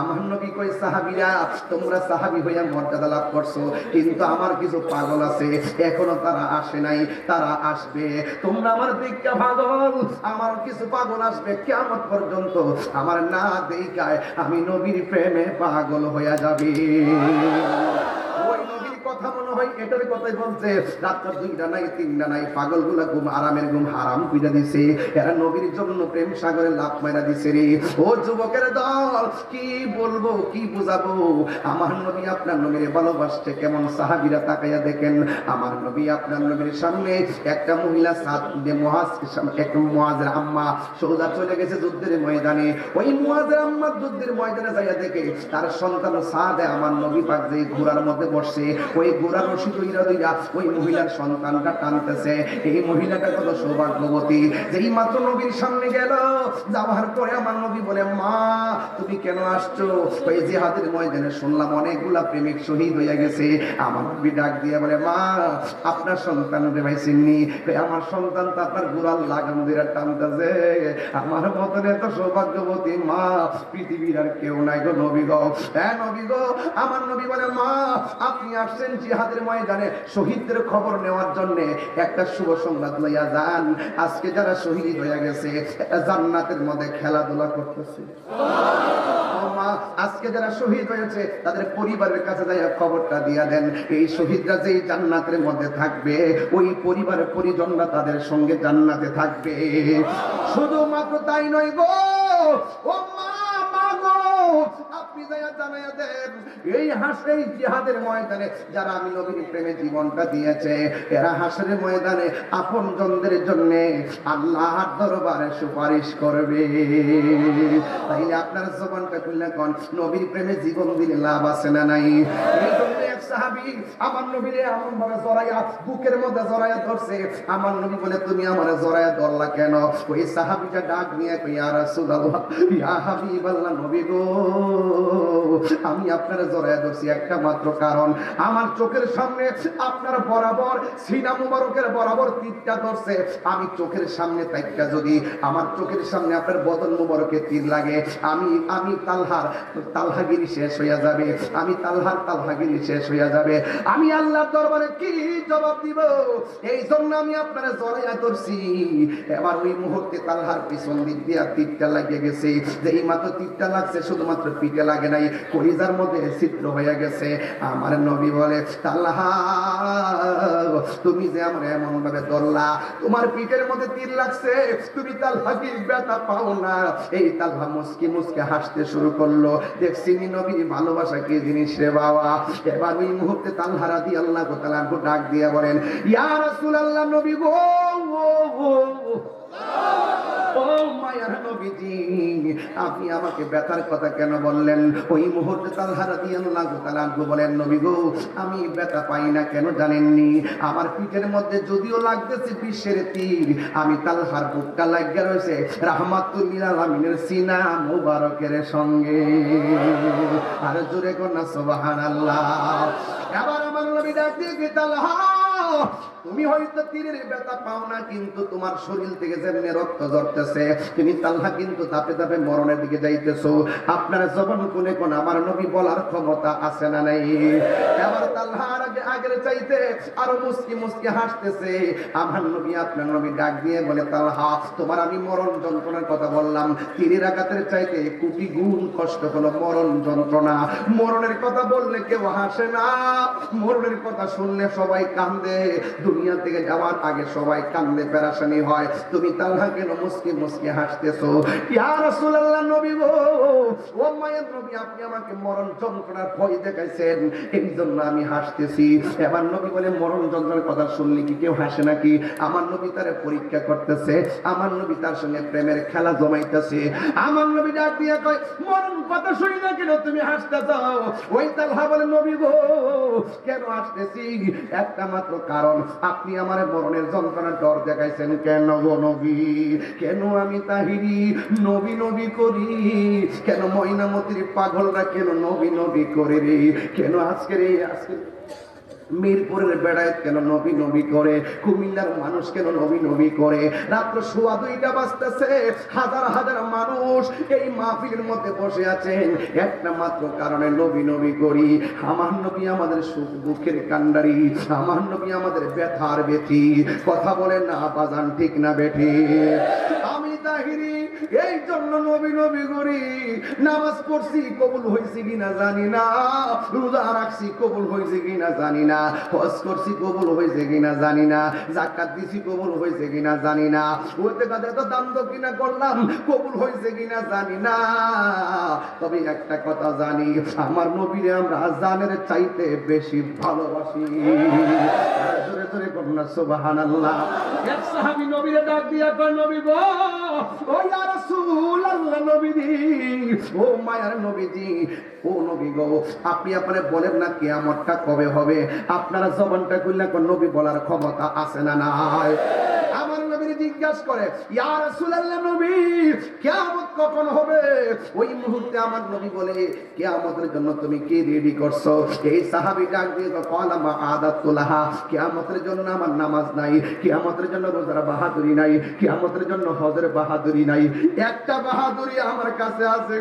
আমার নবী কই সাহাবিরা, তোমরা সাহাবি হইয়া মর্যাদা লাভ করছ। কিন্তু আমার কিছু পাগল আছে, এখনও তারা আসে নাই, তারা আসবে। তোমরা আমার দীক্ষা পাগল, আমার কিছু পাগল আসবে কেমন পর্যন্ত। আমার না দেখায় আমি নবীর প্রেমে পাগল হইয়া যাবে। হয় এটার কথাই বলছে, রাত্র দুইটা নাই, তিনটা নাই পাগলগুলা ঘুম আরামের ঘুম হারাম পিজা দিছে। এরা নবীর জন্য প্রেম সাগরে লাভ মাইরা দিছে রে। ও যুবকের দল, কি বলব, কি বুঝাবো? আমার নবী আপনার নবীর ভালোবাসছে, কেমন সাহাবিরা তাকাইয়া দেখেন। আমার নবী আপনার নবীর সামনে একটা মহিলা সাত মহাজ, একটা মহাজের আম্মা সৌদা চলে গেছে যুদ্ধের ময়দানে। ওই মহাজের আম্মা যুদ্ধের ময়দানে যাইয়া দেখে, তার সন্তান সাদে আমার নবী পাক যে ঘোড়ার মধ্যে বসছে ওই ঘোড়ার রশি দইরা টানতেছে। এই মহিলাটা মাত্র নবীর সামনে গেল, যাওয়ার পরে আমার নবী বলে, মা তুমি কেন আসছো? ওই জিহাদের ময়দানে শুনলাম অনেকগুলা প্রেমিক শহীদ হইয়া গেছে। আমার নবী ডাক দিয়ে বলে মা আপনার সন্তান রে ভাই কই, আমার সন্তান তো আপনার গুড়াল লাগাম দিয়ে টানতেছে। আমার মতন এত সৌভাগ্যবতী মা পৃথিবীর আর কেউ নাই গো নবী গো। হ্যাঁ নবী গো আমার নবী বলে মা আপনি আসছেন জিহাদের ময়দানে শহীদদের খবর নেওয়ার জন্য। একটা শুভ সংবাদ লইয়া যান। আজকে যারা শহীদ হয়ে গেছে জান্নাতের মধ্যে খেলাধুলা করতেছে। ও মা, আজকে যারা শহীদ হয়েছে তাদের পরিবারের কাছে যাই খবরটা দিয়া দেন। এই শহীদরা যেই জান্নাতের মধ্যে থাকবে ওই পরিবারের পরিজনরা তাদের সঙ্গে জান্নাতে থাকবে। শুধুমাত্র তাই নয় গো ও মা মা গো আপনি যাইয়া জানাইয়া দেন। এই হাসরে জিহাদের ময়দানে যারা আমি নবীর প্রেমে জীবনটা দিয়েছে, এরা হাসের ময়দানে আপন জনদের জন্য আল্লাহর দরবারে সুপারিশ করবে। তাইলে আপনার জবানটা খুললে কন? নবীর প্রেমে জীবন দিলে লাভ আছে না নাই? এই আমি আপনার জড়াইয়া ধরছি একটা মাত্র কারণ। আমার চোখের সামনে আপনার বরাবর, সিনা মুবারকের বরাবর তীরটা ধরছে। আমি চোখের সামনে তাইকা যদি, আমার চোখের সামনে আপনার বদন মুবারকে তীর লাগে, আমি আমি তালহার, তালহাগিরি শেষ হইয়া যাবে। আমি তালহার, তালহাগিরি শেষ হইয়া যাবে। আমি আল্লাহর দরবারে কি জবাব দিব? এই জন্য আমি আপনারা জড়াইয়া ধরছি। এবার ওই মুহূর্তে তালহার পিছন দিক দিয়া তীরটা লাগিয়ে গেছে। যে এই মাত্র তীরটা লাগছে, শুধুমাত্র পিঠে লাগে নাই, কলিজার মধ্যে ছিদ্র হয়ে গেছে। আমার নবী বলে তাল্লাহা তুমি যে আমার এমন ভাবে ধরলা, তোমার পিঠের মধ্যে তীর লাগছে, তুমি তালহা কি ব্যথা পাও না। এই তালহা মুসকি মুসকে হাসতে শুরু করল। দেখছি নবী, ভালোবাসা কি জিনিস রে বাবা? এবার ওই মুহূর্তে তালহারা দিয়ে আল্লাহ তাআলা ডাক দিয়া বলেন, ইয়া রাসূলুল্লাহ নবী গো আপনি আমাকে ব্যথার কথা কেন বললেন? ওই মুহূর্তে আল্লাহ বলেন, নবী গো, আমি ব্যথা পাই না কেন জানেননি? আমার পিঠের মধ্যে যদিও লাগতেছে বিশ্বের তীর, আমি তালহার বুকটা লাগিয়া রয়েছে। সিনা মুবারকের সঙ্গে। আর জোরে কন্যা সোবাহান আল্লাহ এবার আমার নবী ডাক দিয়ে গীতাল তালহা? তুমি হয়তো তীরের ব্যথা পাও না, কিন্তু তোমার শরীর থেকে যেমনি রক্ত ঝরতেছে তুমি তালহা কিন্তু মরণের দিকে যাইতেছো। আপনার জবান কোনে কোন আমার নবী বলার ক্ষমতা আছে না নাই? এবার তালহার আগে আগের চাইতে আরও মুসকি মুসকি হাসতেছে। আমার নবী, আপনার নবী ডাক দিয়ে বলে, তালহা, তোমার আমি মরণ যন্ত্রণার কথা বললাম। তীরের আঘাতের চাইতে কোটি গুণ কষ্ট হলো মরণ যন্ত্রণা। মরণের কথা বললে কেউ হাসে না, মরণের কথা শুনলে সবাই কান্দে। দুনিয়া থেকে যাওয়ার আগে সবাই কান্দে পেরাশানি হয়। তুমি তালহা কেন মুসকে মুসকে হাসতেছো? নবী গো নবী, আপনি আমাকে মরণ যন্ত্রণার ভয় দেখাইছেন। এই জন্য আমি হাসতেছি। এবার নবী বলে, মরণ যন্ত্রণার কথা কি? কেউ হাসে নাকি? আমার নবী পরীক্ষা করতেছে। আমার নবী তার সঙ্গে প্রেমের খেলা জমাইতেছে। আমার নবী ডাক দিয়ে কয়, মরণ কথা শুনি না কেন তুমি হাসতেছ? ওই তালহা বলে, নবী গো, কেন হাসতেছি? একটা মাত্র কারণ আপনি আমার মরণের যন্ত্রণার ডর দেখাইছেন কেন গো নবী? কেন আমি তাহিরি নবী নবী করি? কেন ময়নামতির পাগলরা কেন নবী নবী করে রে? কেন আজকের এই আজকে মিরপুরের বেড়ায় কেন নবী নবী করে? কুমিল্লার মানুষ কেন নবী নবী করে? রাত্র সোয়া দুইটা বাজতেছে। হাজার হাজার মানুষ এই মাহফিলের মধ্যে বসে আছেন। একটা মাত্র কারণে নবী নবী করি। আমার নবী আমাদের সুখ দুঃখের কান্ডারি আমার নবী আমাদের ব্যথার বেথি কথা বলেন না বাজান ঠিক না বেঠি? এই জন্য নবী নবী করি, নামাজ পড়ছি, কবুল হয়েছে কিনা জানি না। রোজা রাখছি, কবুল হয়েছে কিনা জানি না। হজ করছি, কবুল হয়েছে কিনা জানি না। জাকাত দিছি, কবুল হয়েছে কিনা জানি না। ওতে কাদের তো দান দক্ষিণা করলাম, কবুল হয়েছে কিনা জানি না। তবে একটা কথা জানি, আমার নবীরে আমরা জানের চাইতে বেশি ভালোবাসি। আর জোরে সুবহানাল্লাহ। এক সাহাবী নবীরে ডাক দিয়া নবী গো, ও রাসূলুল্লাহ নবীজি ও মায়ার নবীজি, ও নবী গো, আপনি আপনারে বলেন না কিয়ামতটা কবে হবে? আপনারা জবানটা কোন নবী বলার ক্ষমতা আছে না নাই? আমার নবীর জিজ্ঞাসা করে, ইয়া রাসূলুল্লাহ নবী, কিয়ামত কখন হবে? ওই মুহূর্তে আমার নবী বলে কে আমাদের জন্য তুমি কি রেডি করছ? এই সাহাবি ডাক দিয়ে কল আমা আদাত তোলাহা কে আমাদের জন্য আমার নামাজ নাই কে আমাদের জন্য রোজার বাহাদুরি নাই কে আমাদের জন্য হজের বাহাদুরি নাই, একটা বাহাদুরি আমার কাছে আছে